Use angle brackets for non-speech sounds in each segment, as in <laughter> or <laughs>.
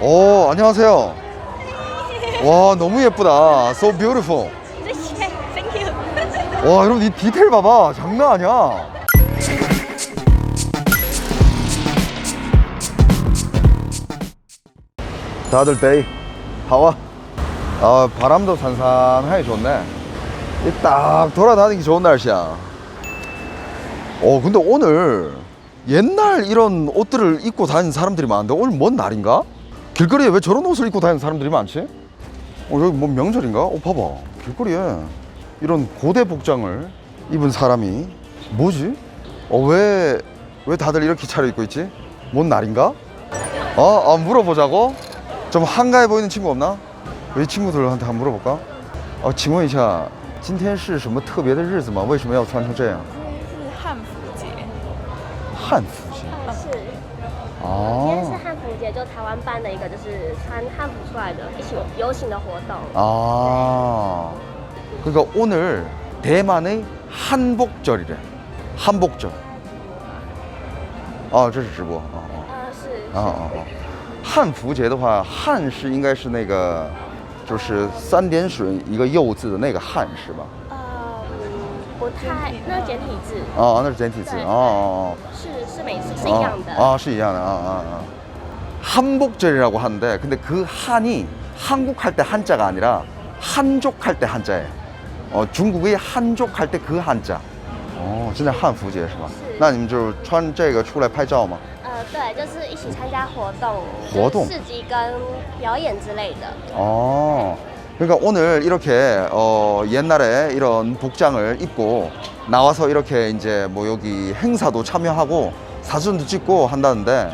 오, 안녕하세요. 와, 너무 예쁘다. So beautiful. 谢谢，Thank you。 와, 여러분 이 디테일 봐봐. 장난 아니야. 다들 데이 하와. 아, 바람도 산산하게 좋네. 이 딱 돌아다니기 좋은 날씨야. 어, 근데 오늘 옛날 이런 옷들을 입고 다니는 사람들이 많은데 오늘 뭔 날인가? 길거리에 왜 저런 옷을 입고 다니는 사람들이 많지? 어, 여기 뭐 명절인가? 어, 봐봐. 길거리에 이런 고대 복장을 입은 사람이 뭐지? 어, 왜, 왜 다들 이렇게 차려입고 있지? 뭔 날인가? 어, 어, 물어보자고? 좀 한가해 보이는 친구 없나? 이 친구들한테 한번 물어볼까? 어, 请问一下今天是什么特别的日子吗？为什么要穿成这样？是汉服节，汉服节。是，今天是哦。汉服 节，就台湾办的一个就是穿汉服出来的一起游行的活动。 아. 그러니까 오늘 대만의 한복절이래. 한복절. 아, 这是直播. 어, 어. 呃，是，啊啊啊！汉服节的话，汉是应该是那个，就是三点水一个右字的那个汉是吧？呃，嗯不太，那简体字啊，那是简体字。对哦哦是是没是是哦。一样的。 아, 是一样的. 아, 아, 아. 한복절이라고 하는데, 근데 그 한이 한국 할 때 한자가 아니라 한족 할 때 한자예요. 어, 중국의 한족 할 때 그 한자. 어, 现在汉服节是吧？是那你们就穿这个出来拍照吗？呃，对，就是一起参加活动，活动就是市集跟表演之类的。 어. 그러니까 오늘 이렇게 어, 옛날에 이런 복장을 입고 나와서 이렇게 이제 뭐 여기 행사도 참여하고 사진도 찍고 한다는데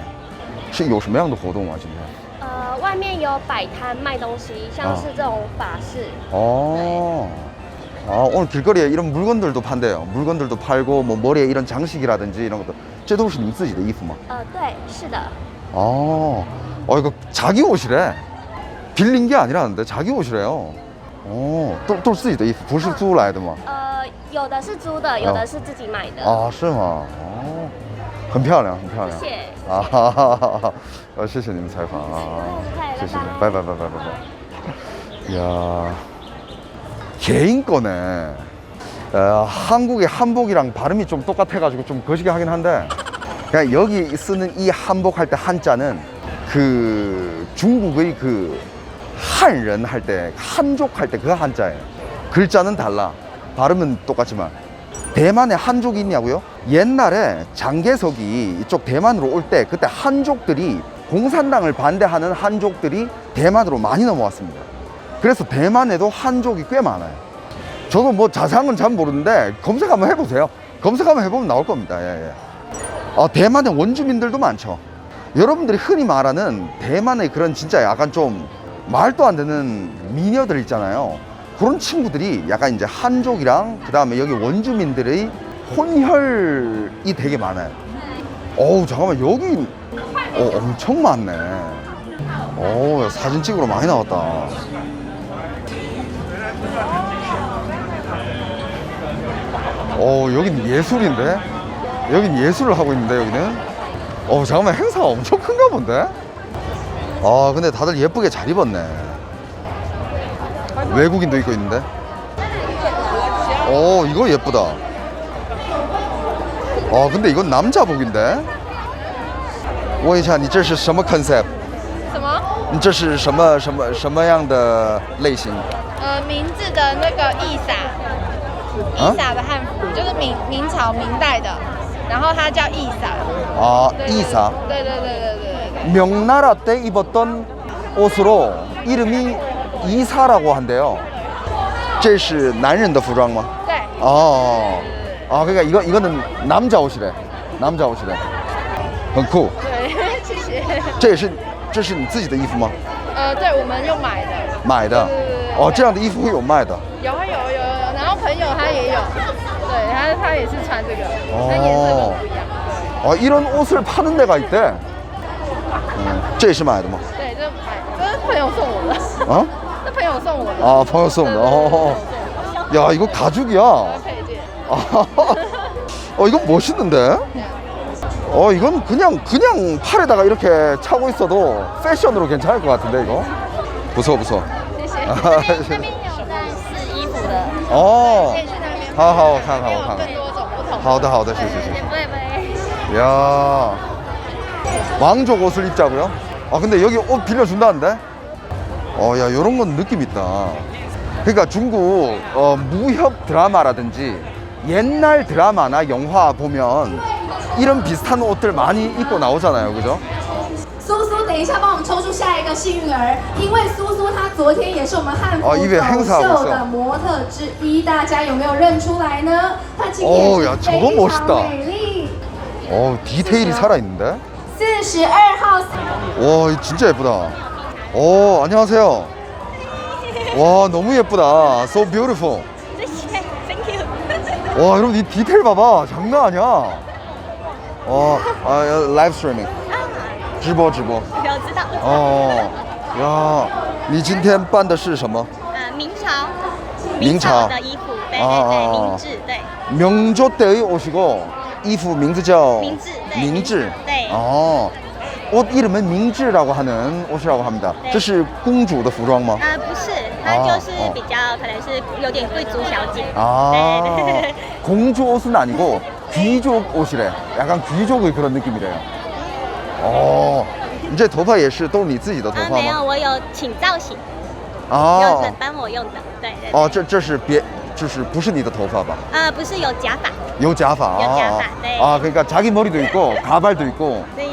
是有什么样的活动啊今天？呃，外面有摆摊卖东西，像啊是这种法式， 어. 아, 오늘 길거리에 이런 물건들도 판대요. 물건들도 팔고 뭐 머리에 이런 장식이라든지 이런 것도. 这都是你们自己的衣服吗？呃，对，是的， 어, 어 이거 자기 옷이래. 빌린 게 아니라는데 자기 옷이래요. 어, 都都是自己的衣服，不是租来的吗？呃，有的是租的，有的是自己买的。啊，是吗？哦， 很漂亮，很漂亮。谢谢啊，哈哈哈哈呃，谢谢你们采访啊，谢谢，拜拜拜拜拜拜。야, <laughs> 개인 거네. 어, 한국의 한복이랑 발음이 좀 똑같아가지고 좀 거시기 하긴 한데, 그냥 여기 쓰는 이 한복 할 때 한자는 그 중국의 그 한른 할 때, 한족 할 때 그 한자예요. 글자는 달라. 발음은 똑같지만. 대만에 한족이 있냐고요? 옛날에 장개석이 이쪽 대만으로 올 때 그때 한족들이 공산당을 반대하는 한족들이 대만으로 많이 넘어왔습니다. 그래서 대만에도 한족이 꽤 많아요. 저도 뭐 자세한 잘 모르는데 검색 한번 해보세요. 검색 한번 해보면 나올 겁니다. 예, 예. 어, 대만의 원주민들도 많죠. 여러분들이 흔히 말하는 대만의 그런 진짜 약간 좀 말도 안 되는 미녀들 있잖아요. 그런 친구들이 약간 이제 한족이랑 그 다음에 여기 원주민들의 혼혈이 되게 많아요. 어우, 잠깐만, 여기 어, 엄청 많네. 어, 사진 찍으러 많이 나왔다. 어, 여긴 예술인데? 여긴 예술을 하고 있는데, 여기는? 어, 잠깐만, 행사가 엄청 큰가 본데? 아, 근데 다들 예쁘게 잘 입었네. 외국인도 입고 있는데? 오, 이거 예쁘다. 어, 근데 이건 남자복인데? 问一下，你这是什么 concept？什么？你这是什么什么什么样的类型？呃，明治的那个义洒，啊义洒的汉服，就是明明朝明代的，然后它叫义洒。 아, 对 이사. 对对对对对对对。 명나라 때 입었던 옷으로 이름이 이사라고 한대요. 这是男人的服装吗？对， 아, 아 그러니까 이거 이거는 남자 옷이래. 남자 옷이래. 很酷.对，谢谢。这也是这是你自己的衣服吗？呃，对，我们用买的，买的对对对对。哦，这样的衣服会有卖的。有有有有有，然后朋友他也有，对他他也是穿这个，但颜色都不一样。 어, 이런 옷을 파는 데가 있대. 음, 这也是买的吗？对，这买，这是朋友送我的，啊？ 这朋友送我的。 아,朋友送的. 어. 야, 이거 가죽이야. 配件。 <laughs> 아, 어, 이거 멋있는데? 어 이건 그냥 그냥 팔에다가 이렇게 차고 있어도 패션으로 괜찮을 것 같은데 이거. 무서워 무서워. 谢谢。啊那边谢谢那边有在试衣服的，哦可以去那边。好好我看看还有我看看更多种不同的。好的好的谢谢谢谢。不会不会。 야 왕족 옷을 입자고요? 아 근데 여기 옷 빌려준다는데? 어야 요런 건 느낌 있다 그러니까 중국 어, 무협 드라마라든지 옛날 드라마나 영화 보면 이런 비슷한 옷들 많이 입고 나오잖아요 그죠? 苏苏，等一下帮我们抽出下一个幸运儿，因为苏苏她昨天也是我们汉服哦因为很少走秀的模特之一，大家有没有认出来呢？她今天哦呀是非 저거멋있다 常美丽。 어 디테일이 살아있는데? 四十二号， 와 이거 진짜 예쁘다 오 안녕하세요 와 너무 예쁘다 So beautiful 谢谢，Thank you。 와 여러분 이 디테일 봐봐 장난 아니야 어 아, 라이브 스트리밍 直播直播有知道。哦呀你今天办的是什么呃，明朝。明朝的衣服，对哦哦对对，哦明制，对。 명조 때의 옷이고衣服名字叫 민지, 네, 민지. 민지. 네. 어. 옷 이름은 민지라고 하는 옷이라고 합니다. 네. 这是公主的服装吗？呃，不是，它就是比较可能是有点贵族小姐。 아, 对对对。 공주 옷은 아니고 귀족 옷이래. 약간 귀족의 그런 느낌이래요. 어, 이제 头发也是都是你自己的头啊，发没有，吗？我有请造型，有啊人，帮我用的，对对。对哦，这这是别，就是不是你的头发吧？呃，不是有假发， 요자파. 요 자파, 네. 아, 그러니까 자기 머리도 있고 가발도 있고. 네.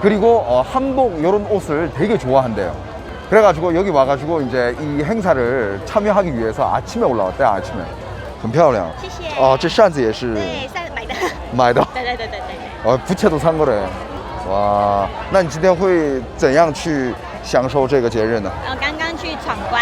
그리고 어, 한복 이런 옷을 되게 좋아한대요. 그래가지고 여기 와가지고 이제 이 행사를 참여하기 위해서 아침에 올라왔대 아침에. 很漂亮.谢谢。哦，这扇子也是对，上买的。买的。对对对对对对。 <laughs> 어, 부채도 산 거래. 와, 那你今天会怎样去享受这个节日呢？我刚刚去闯关，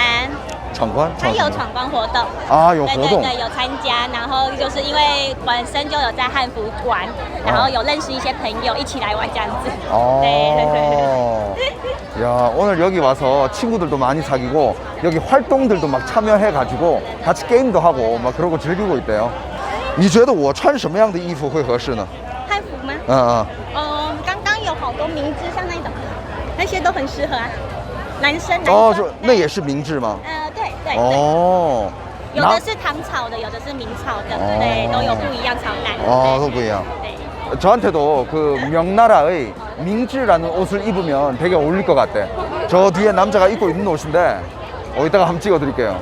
闯关？他有闯关活动。啊，有活动。对对对，有参加，然后就是因为本身就有在汉服玩，然后有认识一些朋友一起来玩这样子。 어. 对<laughs> 对对。 <laughs> 야, 오늘 여기 와서 친구들도 많이 사귀고 여기 활동들도 막 참여해가지고 같이 게임도 하고 막 그러고 즐기고 있대요. 你觉得我穿什么样的衣服会合适呢？汉服吗？嗯嗯，嗯，刚刚有好多明制，像那种，那些都很适合啊。男生，男哦，生就那也是明制吗？呃， 对对对，哦，有的是唐朝的，有的是明朝的，哦对，都有不一样朝代。 어, 对 또不一样.对， 저한테도 그 명나라의 민지라는 옷을 입으면 되게 어울릴 것 같대. 저 뒤에 남자가 입고 있는 옷인데 어, 이따가 한번 찍어드릴게요.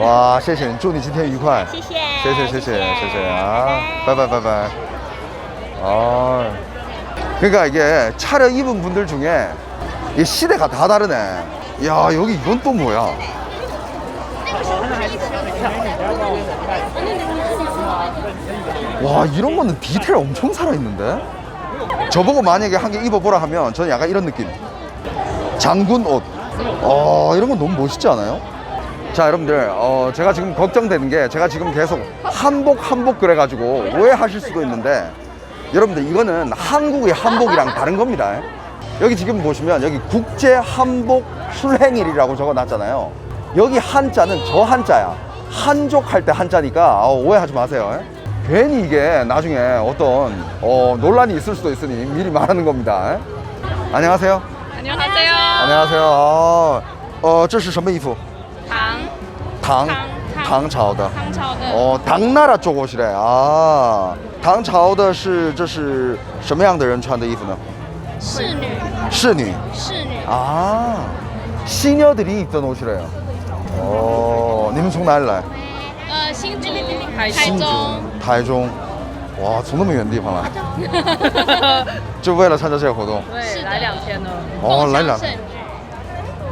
와, 谢谢,祝你今天愉快.谢谢，谢谢谢谢谢谢啊，拜拜拜拜。아, 그러니까 이게 차려 입은 분들 중에 이 시대가 다 다르네. 야 여기 이건 또 뭐야? 와 이런 거는 디테일 엄청 살아있는데? 저보고 만약에 한 개 입어보라 하면 저는 약간 이런 느낌. 장군 옷. 어 이런 건 너무 멋있지 않아요? 자 여러분들 어, 제가 지금 걱정되는 게 제가 지금 계속 한복 한복 그래가지고 오해하실 수도 있는데 여러분들 이거는 한국의 한복이랑 다른 겁니다 여기 지금 보시면 여기 국제 한복 술행일이라고 적어놨잖아요 여기 한자는 저 한자야 한족 할 때 한자니까 어, 오해하지 마세요 괜히 이게 나중에 어떤 어, 논란이 있을 수도 있으니 미리 말하는 겁니다 안녕하세요 안녕하세요. 안녕하세요 어, 어, 这是什么衣服唐唐唐唐朝的唐朝的哦，唐나라 쪽 옷이래啊。唐朝的是这是什么样的人穿的衣服呢？侍女，侍女侍女。啊， 시녀들이 입던 옷이래요. 어, 你们从哪里来？呃， 新竹、台新竹中。、台中。哇，从那么远的地方来，<laughs> 就为了参加这个活动。对，来两天了。 어, 来两圣举。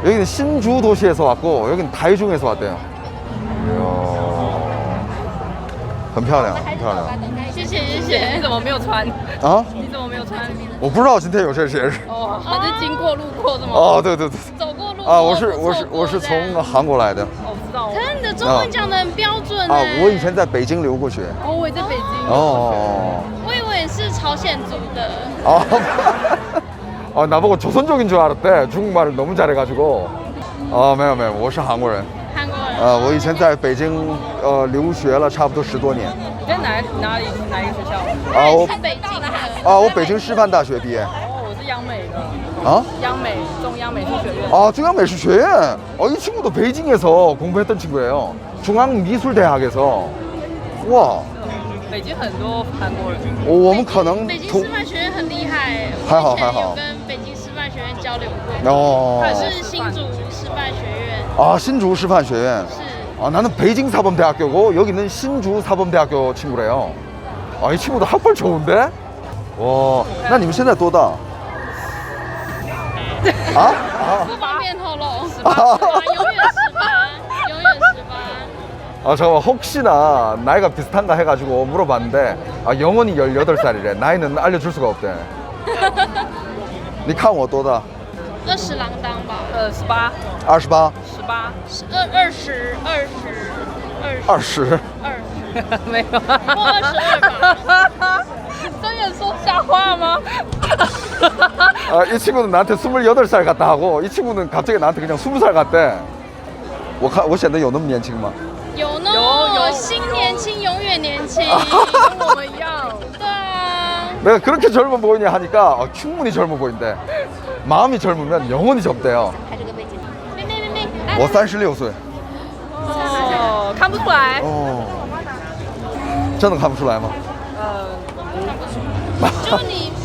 여기는 신주 도시에서 왔고 여기는台중에서 왔대요. 이야, 很漂亮,很漂亮.谢谢谢谢。你怎么没有穿？啊？你怎么没有穿？ 我不知道今天有这节日。哦，还是经过路过的吗？哦，对对对。走过路过啊，我是不我是错过我是这样从韩国来的我知 道。可是你的中文讲的很标准啊哎，我以前在北京留过学。哦，我也在北京。哦我以为是朝鲜族的。아, 아 <laughs> 나보고 조선족인 줄 알았대. 중국말을 너무 잘해가지고. 아, 没有没有，我是韩国人。韩国人。呃，我以前在北京呃留学了差不多十多年。你在哪哪里哪一个学校？啊，我是北京的。啊，我北京师范大学毕业。哦，我是央美的。 啊？央美中央美术学院。 아, 중앙美术学院. 어, 이 친구도 베이징에서 공부했던 친구예요. 중앙미술대학에서. 와, 北京很多韩国人。我们可能北京同师范学院很厉害，还好我以前还好有跟北京师范学院交流过。 어. 可是新竹师范学院 아, 신주师范学院. 是 아, 나는 베이징 사범대학교고 여기는 신주 사범대학교 친구래요. 아, 이 친구도 학벌 좋은데? 와, 나 你们现在多大? 아? 아. 不方便透露，十八永远十八，永远十八。 아, 잠깐만, 혹시나 나이가 비슷한가 해가지고 물어봤는데, 아, 영원히 18살이래. 나이는 알려줄 수가 없대. 你看我多大?二十郎当吧，呃，十八， 28? 十八，二二十，二十，二十， 20? 二十，没有，或二十二吧。睁眼说瞎话吗？ 아, 이 친구는 나한테 28살 같다 하고, 이 친구는 갑자기 나한테 그냥 20살 같대. 我看我显得有那么年轻吗？有呢，有新年轻，永远年轻，跟我们一样。对啊， <laughs> 내가 그렇게 젊어 보이냐 하니까 어, 충분히 젊어 보인대. 마음이 젊으면 영원히 젊대요. 妹妹妹妹，来，我36岁.哦，看不出来，哦，真的看不出来吗？就你你没什么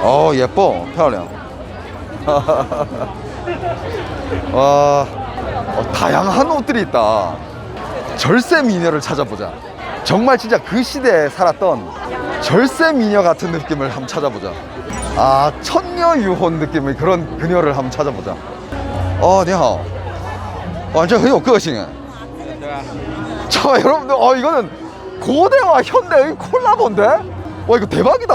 哦， 예뻐, 漂亮. <laughs> 와, 어, 다양한 옷들이 있다. 절세 미녀를 찾아보자. 정말 진짜 그 시대에 살았던 절세 미녀 같은 느낌을 한번 찾아보자. 아, 천녀 유혼 느낌의 그런 그녀를 한번 찾아보자. 어, 你好. 완전 很有个性. 자, 여러분들, 어, 이거는 고대와 현대의 콜라보인데? 와, 이거 대박이다.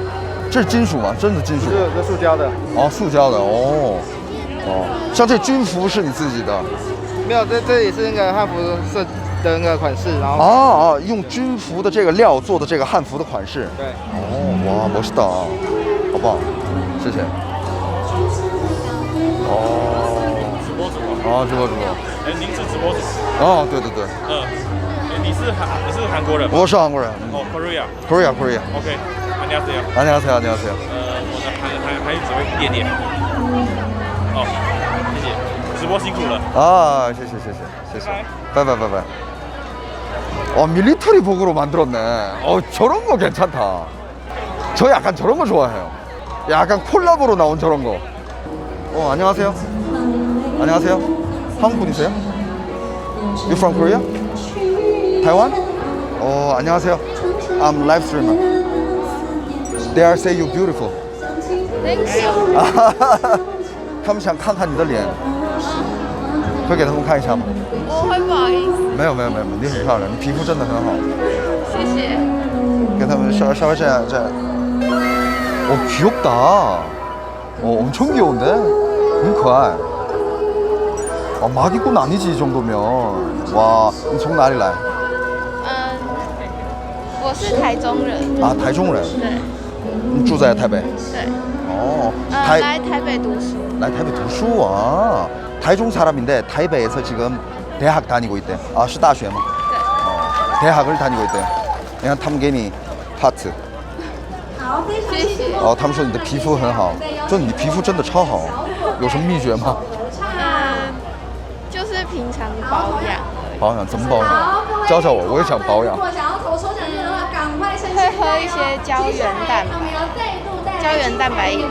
这是金属吗？真的金属？这是塑胶的。哦塑胶的哦。哦。像这军服是你自己的？没有这这也是那个汉服设的那个款式然后哦哦用军服的这个料做的这个汉服的款式。对。哦哇我知道好不好谢谢。哦。直播主播哦直播主。播哎您是直播主？播哦对对对。嗯你是韩你是韩国人我是韩国人。哦 korea korea korea ok 안녕하세요。 안녕하세요，안녕하세요。 呃，我的韩韩韩语只会一点点。哦，谢谢，直播辛苦了。 아, 谢谢谢谢谢谢，拜拜拜拜。어, 밀리터리 복으로 만들었네. 어, 저런 거 괜찮다. 저 약간 저런 거 좋아해요. 약간 콜라보로 나온 저런 거. 어, 안녕하세요. 안녕하세요. 한국 분이세요? You from Korea? Taiwan? 어, 안녕하세요. I'm live streamer. They are say you beautiful. Thank you。他们想看看你的脸，会给他们看一下吗？我会不好意思，没有没有没有，你很漂亮，你皮肤真的很好。谢谢。给他们稍稍微这样这样。어 귀엽다. 어 엄청 귀여운데? 很可爱. 아 마기꾼 아니지 이 정도면. 와,你从哪里来?嗯，我是台中人，啊，台中人。对 你住在台北。对，哦， 어, 呃， 다, 来台北读书。 나台北读书啊. 다이종 사람인데 타이베이에서 지금 대학 다니고 있대. 아, 是大学吗? 어, 대학을 다니고 있대. 그냥 탐겐이 파트. 好，非常谢谢。哦，他们说你的皮肤很好，说你皮肤真的超好，有什么秘诀吗？嗯，就是平常保养而已。保养怎么保好，养？各位教教我，我也想保养 喝一些胶原蛋白，胶原蛋白饮。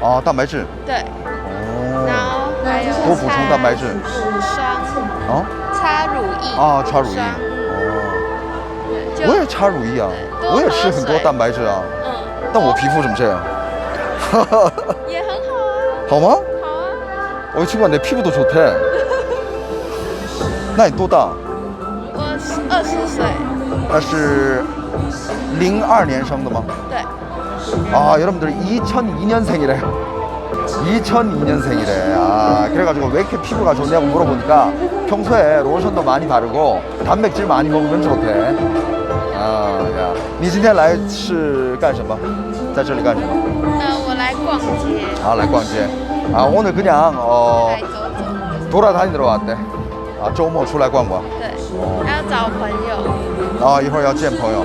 哦，蛋白质。对。哦。然后还有多补充蛋白质。乳霜。啊。擦乳液。啊，擦乳液。哦。我也擦乳液啊，我也吃很多蛋白质啊。嗯。但我皮肤怎么这样？<laughs> 也很好啊。好吗？好啊。我起去连那皮肤都出疼。<laughs> 那你多大？我二十岁。那是 02년생도 막. 네. 아, 여러분들 2002년생이래요. 2002년생이래. 아, 그래가지고 왜 이렇게 피부가 좋냐고 물어보니까 평소에 로션도 많이 바르고 단백질 많이 먹으면 좋대. 아, 야. 你今天来是干什么？在这里干什么？呃，我来逛街。 아, 뭐 来逛街. 아, 아, 오늘 그냥 아, 어来走走。 돌아다니러 왔대. 아, 조모 출라逛逛. 对，要找朋友。 아, 아 이호要见朋友.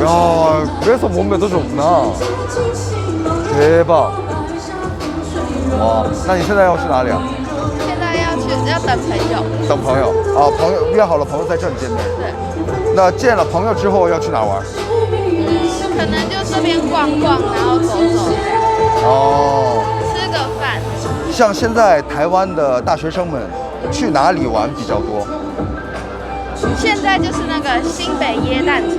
没有很好， 야, 그래서 몸매도 좋구나. 대박. 와, 那你现在要去哪里啊?现在要去要等朋友，等朋友啊，朋友约好了，朋友在这里见面。对，那见了朋友之后要去哪玩？可能就这边逛逛，然后走走，哦，吃个饭，像现在台湾的大学生们去哪里玩比较多？现在就是那个新北耶诞城，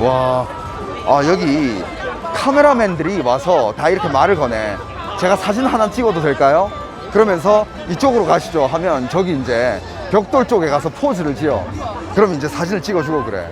와, 아 여기 카메라맨들이 와서 다 이렇게 말을 거네. 제가 사진 하나 찍어도 될까요? 그러면서 이쪽으로 가시죠 하면 저기 이제 벽돌 쪽에 가서 포즈를 지어. 그럼 이제 사진을 찍어주고 그래.